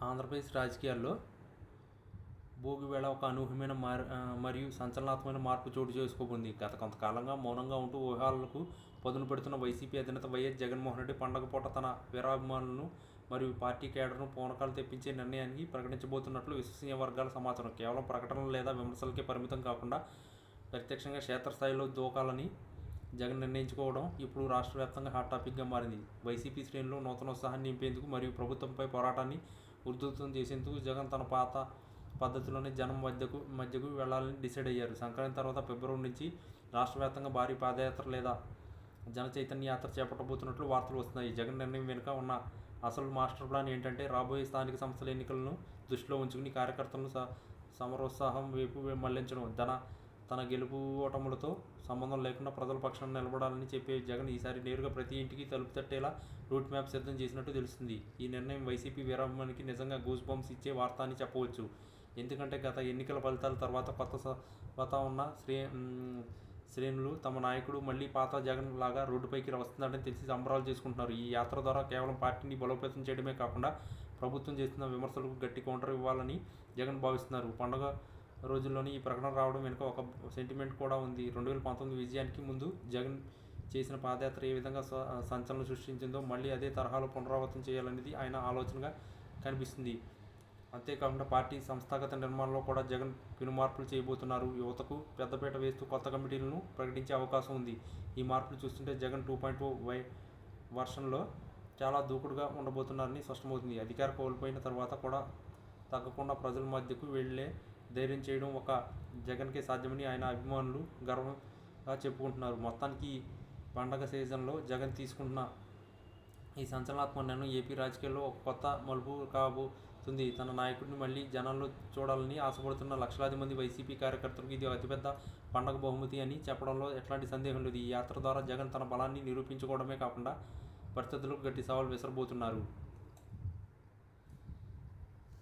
ఆంధ్రప్రదేశ్ రాజకీయాల్లో భోగి వేళ ఒక అనూహ్యమైన మార్ మరియు సంచలనాత్మకమైన మార్పు చోటు చేసుకోబోంది గత కొంతకాలంగా మౌనంగా ఉంటూ ఊహాలకు పదును పెడుతున్న వైసీపీ అధినేత వైఎస్ జగన్మోహన్ రెడ్డి పండగ పూట తన వీరాభిమానులను మరియు పార్టీ కేడర్ను పూనకాలు తెప్పించే నిర్ణయానికి ప్రకటించబోతున్నట్లు విశ్వసనీయ వర్గాల సమాచారం. కేవలం ప్రకటనలు లేదా విమర్శలకే పరిమితం కాకుండా ప్రత్యక్షంగా క్షేత్రస్థాయిలో దూకాలని జగన్ నిర్ణయించుకోవడం ఇప్పుడు రాష్ట్ర వ్యాప్తంగా హాట్ టాపిక్గా మారింది. వైసీపీ శ్రేణులు నూతన ఉత్సాహాన్ని నింపేందుకు మరియు ప్రభుత్వంపై పోరాటాన్ని ఉధృతం చేసేందుకు జగన్ తన పాత పద్ధతిలోనే జనం మధ్యకు మధ్యకు వెళ్ళాలని డిసైడ్ అయ్యారు. సంక్రాంతి తర్వాత ఫిబ్రవరి నుంచి రాష్ట్ర వ్యాప్తంగా భారీ పాదయాత్ర లేదా జన చైతన్య యాత్ర చేపట్టబోతున్నట్లు వార్తలు వస్తున్నాయి. జగన్ నిర్ణయం వెనుక ఉన్న అసలు మాస్టర్ ప్లాన్ ఏంటంటే రాబోయే స్థానిక సంస్థల ఎన్నికలను దృష్టిలో ఉంచుకుని కార్యకర్తలను స సమరోత్సాహం వైపు మళ్ళించడం. ధన తన గెలుపు ఓటములతో సంబంధం లేకుండా ప్రజల పక్షాన నిలబడాలని చెప్పే జగన్ ఈసారి నేరుగా ప్రతి ఇంటికి తలుపు తట్టేలా రూట్ మ్యాప్ సిద్ధం చేసినట్టు తెలుస్తుంది. ఈ నిర్ణయం వైసీపీ వీరాభిమానికి నిజంగా గూస్ బంప్స్ ఇచ్చే వార్త అని చెప్పవచ్చు. ఎందుకంటే గత ఎన్నికల ఫలితాల తర్వాత కొత్త కొత్త ఉన్న శ్రే శ్రేణులు తమ నాయకుడు మళ్ళీ పాత జగన్ లాగా రోడ్డుపైకి వస్తున్నాడని తెలిసి సంబరాలు చేసుకుంటున్నారు. ఈ యాత్ర ద్వారా కేవలం పార్టీని బలోపేతం చేయడమే కాకుండా ప్రభుత్వం చేస్తున్న విమర్శలకు గట్టి కౌంటర్ ఇవ్వాలని జగన్ భావిస్తున్నారు. పండుగ రోజుల్లోనే ఈ ప్రకటన రావడం వెనుక ఒక సెంటిమెంట్ కూడా ఉంది. రెండు వేల పంతొమ్మిది విజయానికి ముందు జగన్ చేసిన పాదయాత్ర ఏ విధంగా స- సంచలనం సృష్టించిందో మళ్ళీ అదే తరహాలో పునరావృతం చేయాలనేది ఆయన ఆలోచనగా కనిపిస్తుంది. అంతేకాకుండా పార్టీ సంస్థాగత నిర్మాణంలో కూడా జగన్ పెను మార్పులు చేయబోతున్నారు. యువతకు పెద్దపీట వేస్తూ కొత్త కమిటీలను ప్రకటించే అవకాశం ఉంది. ఈ మార్పులు చూస్తుంటే జగన్ టూ పాయింట్ ఓ వై వర్షన్లో చాలా దూకుడుగా ఉండబోతున్నారని స్పష్టమవుతుంది. అధికార కోల్పోయిన తర్వాత కూడా తగ్గకుండా ప్రజల మధ్యకు వెళ్ళే ధైర్యం చేయడం ఒక జగన్కే సాధ్యమని ఆయన అభిమానులు గర్వంగా చెప్పుకుంటున్నారు. మొత్తానికి పండగ సీజన్లో జగన్ తీసుకుంటున్న ఈ సంచలనాత్మక నిర్ణయం ఏపీ రాజకీయాల్లో ఒక కొత్త మలుపు కాబోతుంది తన నాయకుడిని మళ్ళీ జనాల్లో చూడాలని ఆశపడుతున్న లక్షలాది మంది వైసీపీ కార్యకర్తలకు ఇది అతిపెద్ద పండగ బహుమతి అని చెప్పడంలో ఎట్లాంటి సందేహం లేదు. ఈ యాత్ర ద్వారా జగన్ తన బలాన్ని నిరూపించుకోవడమే కాకుండా పరిస్థితులకు గట్టి సవాల్ విసరబోతున్నారు.